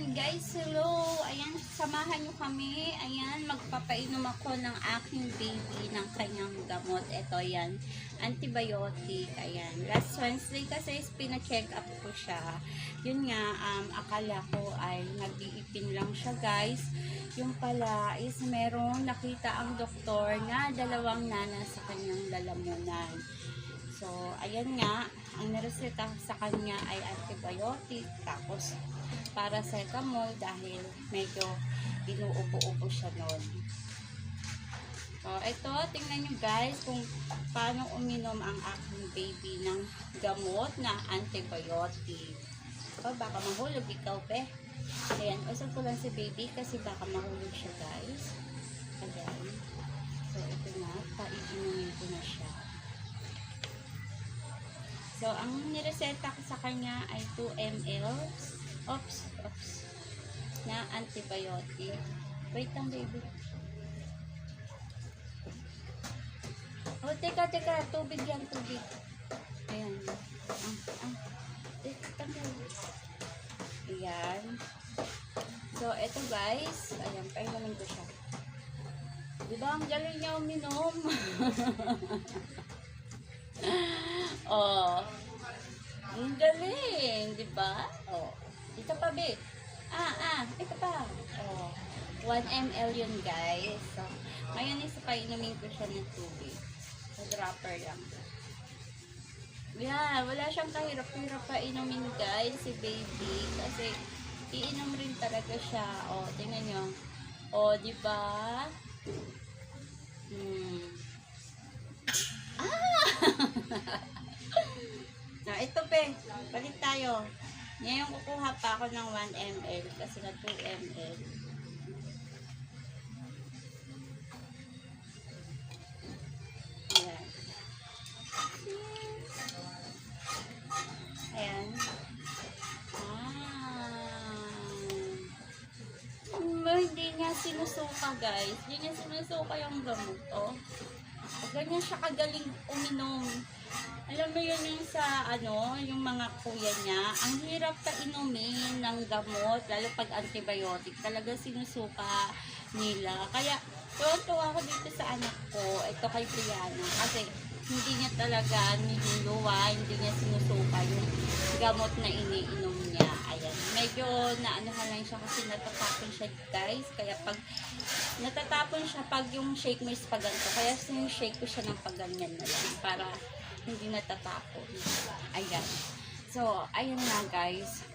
Ayan guys, hello. Ayan, samahan nyo kami. Ayan, magpapainom ako ng aking baby ng kanyang gamot. Ito yan, antibiotic. Ayan, last Wednesday kasi is pina-check up ko siya. Yun nga, um, akala ko ay nag-iipin lang siya guys. Yung pala is merong nakita ang doktor na dalawang nana sa kanyang lalamunan. So, ayan nga, ang nireseta sa kanya ay antibiotic, tapos paracetamol dahil medyo inuubo-ubo siya noon. So, ito, tingnan nyo guys kung paano uminom ang aking baby ng gamot na antibiotic. O, baka mahulog ikaw, pe. Ayan, usap ko lang si baby kasi baka mahulog siya, guys. Ayan. So, ito na, paiinumin So, ang nireseta ko sa kanya ay 2 ml ops, ops, na antibiotic. Wait lang, baby. Oh, teka, teka. Tubig yan, tubig. Ayan. Ah, ah. Teka, tanggal. Ayan. So, eto guys. Ayan, painumin ko siya. Diba, ang galing niya uminom. oh. Ang galing, di ba? Oh. Ito pa, babe. Ah, ah, ito pa. Oh. 1 ml yun, guys. So, ngayon isa pa inumin ko siya ng tubig. Sa dropper lang. Yeah, wala siyang kahirap-hirap pa inumin, guys, si baby. Kasi, iinom rin talaga siya. Oh, tingnan nyo. Oh, di ba? Ito pe, balik tayo. Ngayon kukuha pa ako ng 1 ml kasi na 2 ml. Ayan. Ayan. Ah. Hindi niya sinusuka guys. Hindi niya sinusuka yung gamot. Oh. Ganyan siya kagaling uminom. Alam mo yun yung sa ano, yung mga kuya niya, ang hirap ka inumin ng gamot, lalo pag antibiotic, talaga sinusuka nila. Kaya, tuwa-tuwa ako dito sa anak ko, ito kay Brianna, kasi hindi niya talaga niluluwa, hindi niya sinusuka yung gamot na iniinom niya. Ayan, medyo naanohan lang siya kasi natatapon siya guys, kaya pag natatapon siya pag yung shake mo is pag kaya yung shake ko siya ng pag na lang, para hindi natatapon. Ayan. So, ayun na guys.